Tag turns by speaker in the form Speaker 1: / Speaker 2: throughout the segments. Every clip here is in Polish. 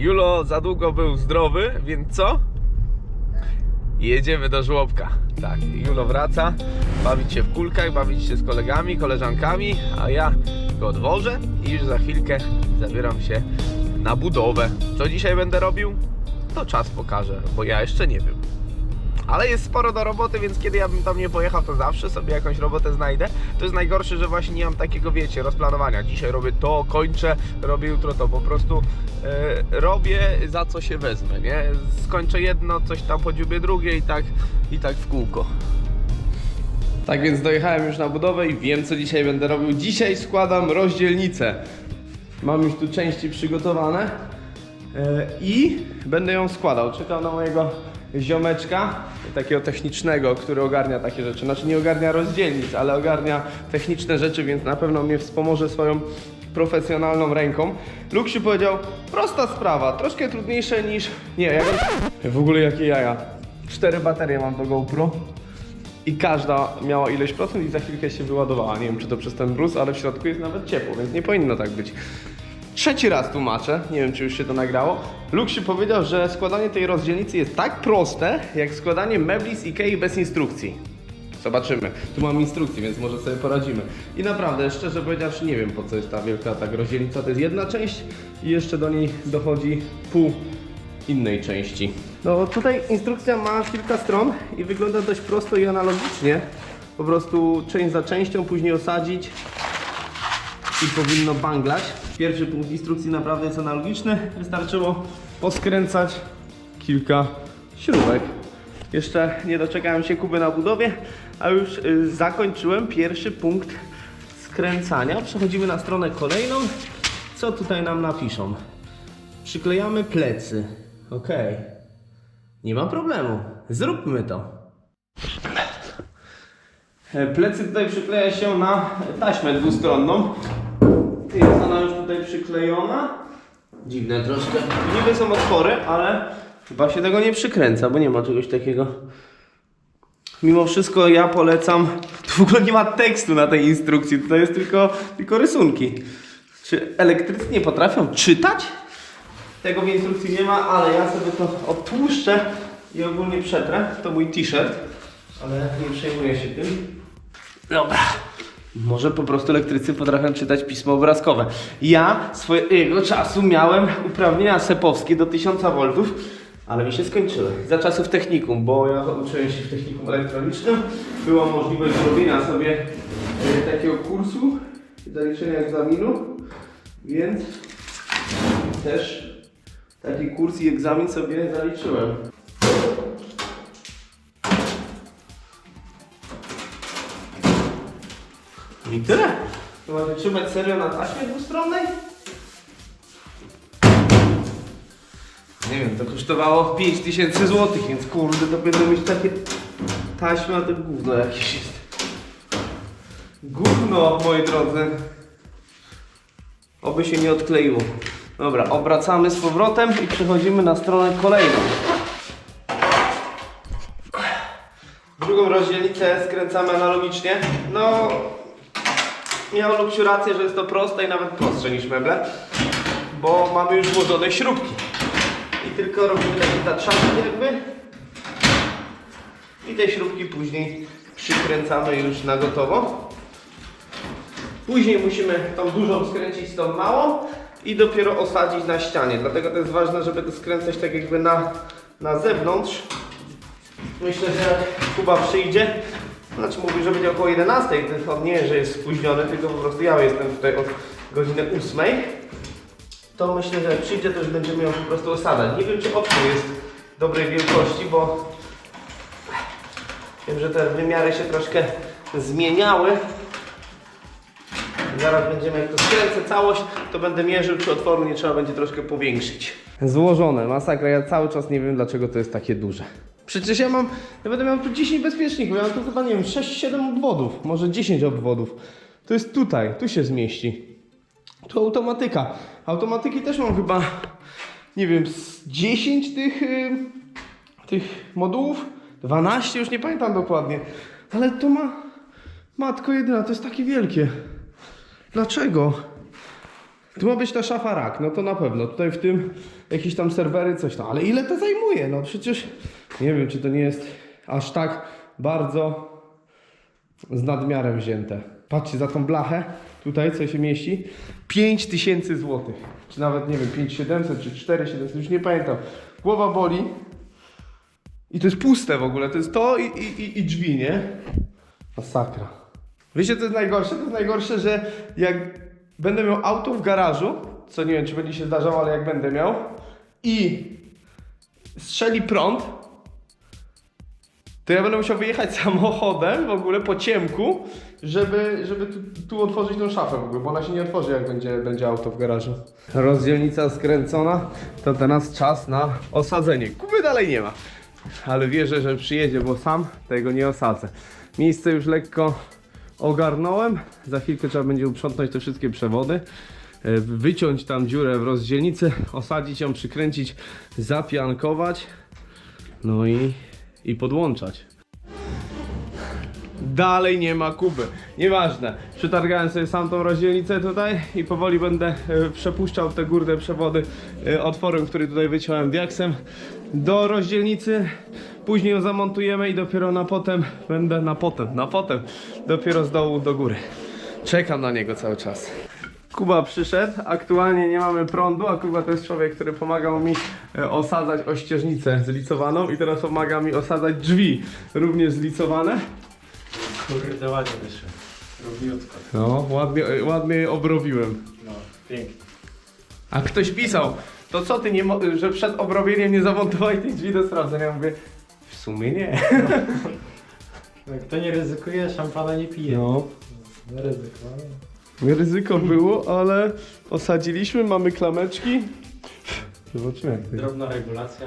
Speaker 1: Julo za długo był zdrowy, więc co? Jedziemy do żłobka. Tak, Julo wraca, bawić się w kulkach, bawić się z kolegami, koleżankami, a ja go odwożę i już za chwilkę zabieram się na budowę. Co dzisiaj będę robił? To czas pokaże, bo ja jeszcze nie wiem. Ale jest sporo do roboty, więc kiedy ja bym tam nie pojechał, to zawsze sobie jakąś robotę znajdę. To jest najgorsze, że właśnie nie mam takiego, wiecie, rozplanowania. Dzisiaj robię to, kończę, robię jutro to. Po prostu e, robię za co się wezmę, nie? Skończę jedno, coś tam podziubię drugie i tak, i tak w kółko. Tak więc dojechałem już na budowę i wiem co dzisiaj będę robił. Dzisiaj składam rozdzielnicę. Mam już tu części przygotowane e, i będę ją składał. Czekam na mojego ziomeczka, takiego technicznego, który ogarnia takie rzeczy. Znaczy nie ogarnia rozdzielnic, ale ogarnia techniczne rzeczy, więc na pewno mnie wspomoże swoją profesjonalną ręką. Luksiu powiedział, prosta sprawa, troszkę trudniejsze niż... Nie, jak... W ogóle jakie jaja. Cztery baterie mam do GoPro i każda miała ileś procent i za chwilkę się wyładowała. Nie wiem, czy to przez ten brus, ale w środku jest nawet ciepło, więc nie powinno tak być. Trzeci raz tłumaczę, nie wiem czy już się to nagrało. Luksiu powiedział, że składanie tej rozdzielnicy jest tak proste, jak składanie mebli z Ikei bez instrukcji. Zobaczymy. Tu mam instrukcję, więc może sobie poradzimy. I naprawdę, szczerze powiedziawszy, nie wiem po co jest ta wielka tak rozdzielnica. To jest jedna część i jeszcze do niej dochodzi pół innej części. No tutaj instrukcja ma kilka stron i wygląda dość prosto i analogicznie. Po prostu część za częścią, później osadzić, i powinno banglać. Pierwszy punkt instrukcji naprawdę jest analogiczny. Wystarczyło poskręcać kilka śrubek. Jeszcze nie doczekałem się Kuby na budowie, a już y, zakończyłem pierwszy punkt skręcania. Przechodzimy na stronę kolejną. Co tutaj nam napiszą? Przyklejamy plecy. Ok. Nie ma problemu. Zróbmy to. E, Plecy tutaj przykleja się na taśmę dwustronną. Ona już tutaj przyklejona. Dziwne troszkę. Niby są otwory, ale chyba się tego nie przykręca, bo nie ma czegoś takiego. Mimo wszystko ja polecam. Tu w ogóle nie ma tekstu na tej instrukcji, to jest tylko, tylko rysunki. Czy elektrycy nie potrafią czytać? Tego w instrukcji nie ma, ale ja sobie to odtłuszczę i ogólnie przetrę. To mój t-shirt, ale nie przejmuję się tym. Dobra. Może po prostu elektrycy potrafią czytać pismo obrazkowe. Ja swojego czasu miałem uprawnienia sepowskie do 1000 V, ale mi się skończyły. Za czasów technikum, bo ja uczyłem się w technikum elektronicznym. Była możliwość zrobienia sobie e, takiego kursu, zaliczenia egzaminu, więc też taki kurs i egzamin sobie zaliczyłem. I tyle. To ma wytrzymać serio na taśmie dwustronnej? Nie wiem, to kosztowało 5000 zł, więc kurde, to będę mieć takie taśmy, a to gówno jakieś jest. Gówno, moi drodzy. Oby się nie odkleiło. Dobra, obracamy z powrotem i przechodzimy na stronę kolejną. Drugą rozdzielnicę skręcamy analogicznie. No, miał Luksiu rację, że jest to proste i nawet prostsze niż meble, bo mamy już włożone śrubki. I tylko robimy taki zatrzask jakby. I te śrubki później przykręcamy już na gotowo. Później musimy tą dużą skręcić z tą małą i dopiero osadzić na ścianie. Dlatego to jest ważne, żeby to skręcać tak jakby na, na zewnątrz. Myślę, że jak Kuba przyjdzie, znaczy mówi, że będzie około 11, to on nie, że jest spóźniony, tylko po prostu ja jestem tutaj od godziny 8. To myślę, że przyjdzie, to już będziemy ją po prostu osadzać. Nie wiem, czy okno jest dobrej wielkości, bo wiem, że te wymiary się troszkę zmieniały. Zaraz będziemy, jak to skręcę całość, to będę mierzył, czy otworu nie trzeba będzie troszkę powiększyć. Złożone, masakra. Ja cały czas nie wiem, dlaczego to jest takie duże. Przecież ja mam, ja będę miał tu 10 bezpieczników, ja mam tu chyba, nie wiem, 6-7 obwodów, może 10 obwodów. To jest tutaj, tu się zmieści. Tu automatyka. Automatyki też mam chyba, nie wiem, z 10 tych, y, tych modułów. 12, już nie pamiętam dokładnie. Ale to ma, matko jedyna, to jest takie wielkie. Dlaczego? Tu ma być ta szafa rak, no to na pewno. Tutaj w tym jakieś tam serwery, coś tam. Ale ile to zajmuje? No przecież nie wiem, czy to nie jest aż tak bardzo z nadmiarem wzięte. Patrzcie za tą blachę, tutaj co się mieści. 5000 zł. Czy nawet nie wiem, 5700 czy 4700, już nie pamiętam. Głowa boli. I to jest puste w ogóle, to jest to i, i, i, drzwi, nie? Masakra. Wiecie co jest najgorsze? To jest najgorsze, że jak będę miał auto w garażu, co nie wiem czy będzie się zdarzało, ale jak będę miał i strzeli prąd, to ja będę musiał wyjechać samochodem w ogóle po ciemku, żeby, żeby tu, tu otworzyć tą szafę w ogóle, bo ona się nie otworzy jak będzie, będzie auto w garażu. Rozdzielnica skręcona, to teraz czas na osadzenie. Kuby dalej nie ma, ale wierzę, że przyjedzie, bo sam tego nie osadzę. Miejsce już lekko ogarnąłem, za chwilkę trzeba będzie uprzątnąć te wszystkie przewody e, wyciąć tam dziurę w rozdzielnicy, osadzić ją, przykręcić, zapiankować, no i, i podłączać. Dalej nie ma kuby. Nieważne. Przetargałem sobie sam tą rozdzielnicę tutaj i powoli będę e, przepuszczał te górne przewody e, otworem, który tutaj wyciąłem diaksem do rozdzielnicy. Później ją zamontujemy i dopiero na potem będę na potem, na potem dopiero z dołu do góry. Czekam na niego cały czas. Kuba przyszedł, aktualnie nie mamy prądu, a Kuba to jest człowiek, który pomagał mi e, osadzać ościeżnicę zlicowaną i teraz pomaga mi osadzać drzwi również zlicowane.
Speaker 2: Kurde, ładnie wyszło. Równiutko.
Speaker 1: No, ładnie, ładnie je obrobiłem.
Speaker 2: No, pięknie.
Speaker 1: A ktoś pisał, to co ty, nie mo- że przed obrobieniem nie zamontowałeś tych drzwi do sprawdzenia? Ja mówię, w sumie nie.
Speaker 2: No, Kto nie ryzykuje, szampana nie pije.
Speaker 1: No,
Speaker 2: No ryzyko.
Speaker 1: było, ale osadziliśmy, mamy klameczki. Zobaczymy jak to jest.
Speaker 2: Drobna regulacja.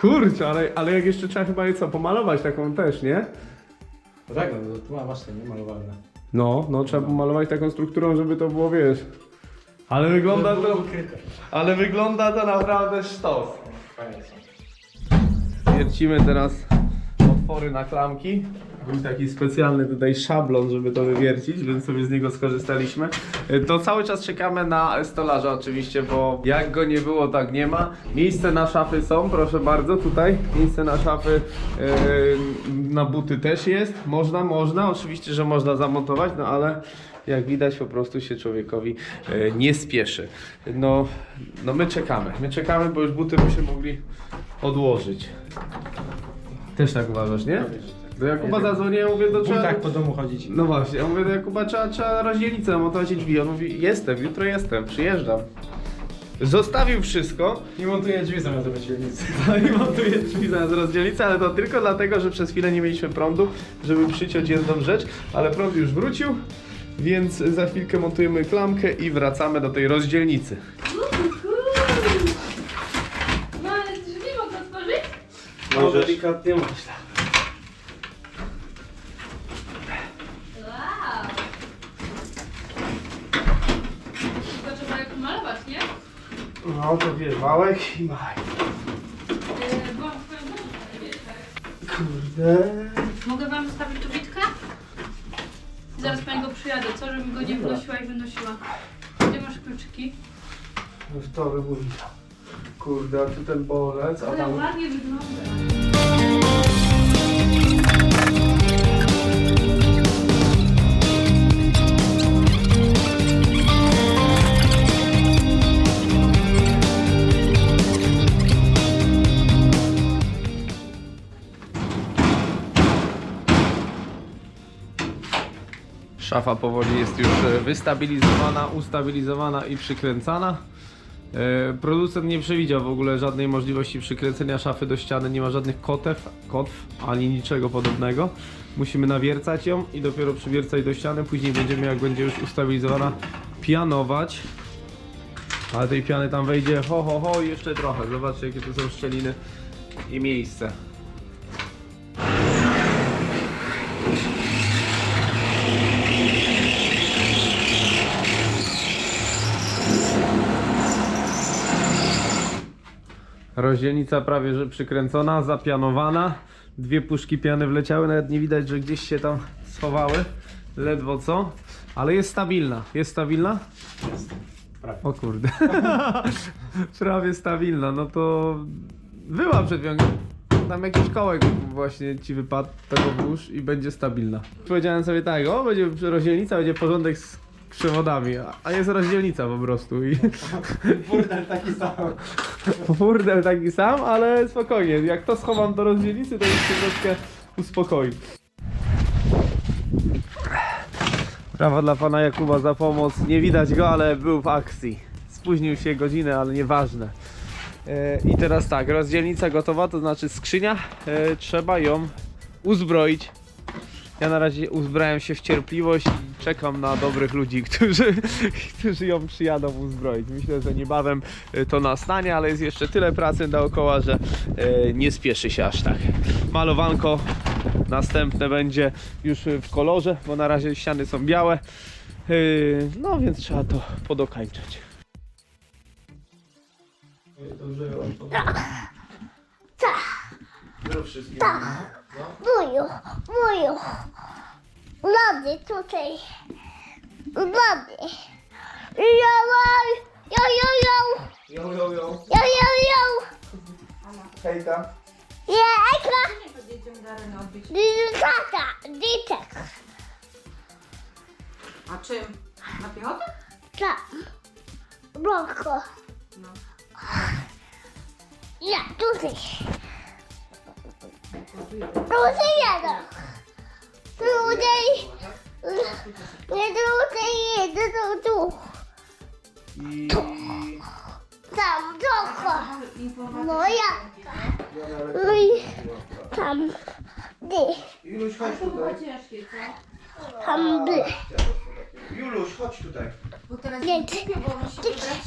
Speaker 1: Kurczę, ale, ale jak jeszcze trzeba chyba je co, pomalować taką też, nie?
Speaker 2: No tak, no tu ma masz nie malowalne.
Speaker 1: No, no trzeba pomalować taką strukturą, żeby to było, wiesz. Ale wygląda to,
Speaker 2: ukryte.
Speaker 1: ale wygląda to naprawdę sztos.
Speaker 2: Są.
Speaker 1: Wiercimy teraz otwory na klamki. Był taki specjalny tutaj szablon, żeby to wywiercić, więc sobie z niego skorzystaliśmy. E, To cały czas czekamy na stolarza oczywiście, bo jak go nie było, tak nie ma. Miejsce na szafy są, proszę bardzo, tutaj. Miejsce na szafy e, na buty też jest. Można, można, oczywiście, że można zamontować, no ale jak widać po prostu się człowiekowi e, nie spieszy. No, no my czekamy, my czekamy, bo już buty by się mogli odłożyć. Też tak uważasz, nie? Do Jakuba zadzwoniłem, mówię, do trzeba...
Speaker 2: butach po domu chodzić.
Speaker 1: No właśnie, ja mówię do Jakuba, trzeba, trzeba rozdzielić zamontować drzwi. On mówi, jestem, jutro jestem, przyjeżdżam. Zostawił wszystko
Speaker 2: Nie montuję drzwi zamiast rozdzielnicy.
Speaker 1: no i montuje drzwi zamiast rozdzielnicy, ale to tylko dlatego, że przez chwilę nie mieliśmy prądu, żeby przyciąć jedną rzecz, ale prąd już wrócił, więc za chwilkę montujemy klamkę i wracamy do tej rozdzielnicy.
Speaker 3: No ale drzwi mogę otworzyć?
Speaker 1: No delikatnie myślę.
Speaker 3: Wow! Tylko trzeba je pomalować, nie?
Speaker 1: No to wiesz, wałek i maj. Kurde.
Speaker 3: Mogę wam zostawić tu bitkę? Zaraz pani go przyjadę, co? Żebym go nie wnosiła i wynosiła. Gdzie masz kluczyki?
Speaker 1: Już to wybucha. Kurde, a tu ten bolec, a
Speaker 3: Ale
Speaker 1: tam...
Speaker 3: ładnie wygląda.
Speaker 1: Szafa powoli jest już e, wystabilizowana, ustabilizowana i przykręcana. E, Producent nie przewidział w ogóle żadnej możliwości przykręcenia szafy do ściany, nie ma żadnych kotew, kotw ani niczego podobnego. Musimy nawiercać ją i dopiero przywiercać do ściany, później będziemy jak będzie już ustabilizowana pianować. Ale tej piany tam wejdzie ho ho ho jeszcze trochę. Zobaczcie jakie tu są szczeliny i miejsce. Rozdzielnica prawie że przykręcona, zapianowana. Dwie puszki piany wleciały, nawet nie widać, że gdzieś się tam schowały. Ledwo co, ale jest stabilna. Jest stabilna?
Speaker 2: Prawie.
Speaker 1: O kurde. Prawie stabilna, no to była przed. Tam jakiś kołek właśnie ci wypadł tego włóż i będzie stabilna. Powiedziałem sobie tak, o będzie rozdzielnica, będzie porządek z przewodami, a- a jest rozdzielnica po prostu i
Speaker 2: Burdel taki sam.
Speaker 1: burdel taki sam, ale spokojnie, jak to schowam do rozdzielnicy, to już się troszkę uspokoi. Brawa dla pana Jakuba za pomoc. Nie widać go, ale był w akcji. Spóźnił się godzinę, ale nieważne. E, I teraz tak, rozdzielnica gotowa, to znaczy skrzynia. E, trzeba ją uzbroić. Ja na razie uzbrałem się w cierpliwość i czekam na dobrych ludzi, którzy, którzy ją przyjadą uzbroić. Myślę, że niebawem e, to nastanie, ale jest jeszcze tyle pracy dookoła, że e, nie spieszy się aż tak. Malowanko następne będzie już w kolorze, bo na razie ściany są białe. E, No więc trzeba to podokańczać. Dobrze,
Speaker 4: Buju, buju. Lody tutaj. Lody. Jo, jo, jo, jo.
Speaker 1: Jo, jo, jo.
Speaker 4: Jo, jo, jo.
Speaker 1: Hejka.
Speaker 4: Jajka.
Speaker 5: Jedziemy Darę odbić.
Speaker 4: Tata, dzieciak.
Speaker 5: A czym? Na piechotę?
Speaker 4: Tam. Bloko.
Speaker 5: No.
Speaker 4: Ja, tutaj. Tutaj jadę. Tutaj. Nie tutaj jedę, to tu.
Speaker 1: I...
Speaker 4: Tam, trochę. Moja. No i tam. Ty.
Speaker 1: Juluś, chodź tutaj.
Speaker 4: Tam by.
Speaker 1: Juluś, chodź tutaj.
Speaker 5: Bo teraz
Speaker 4: Nie,
Speaker 5: nie kupię, bo musi wybrać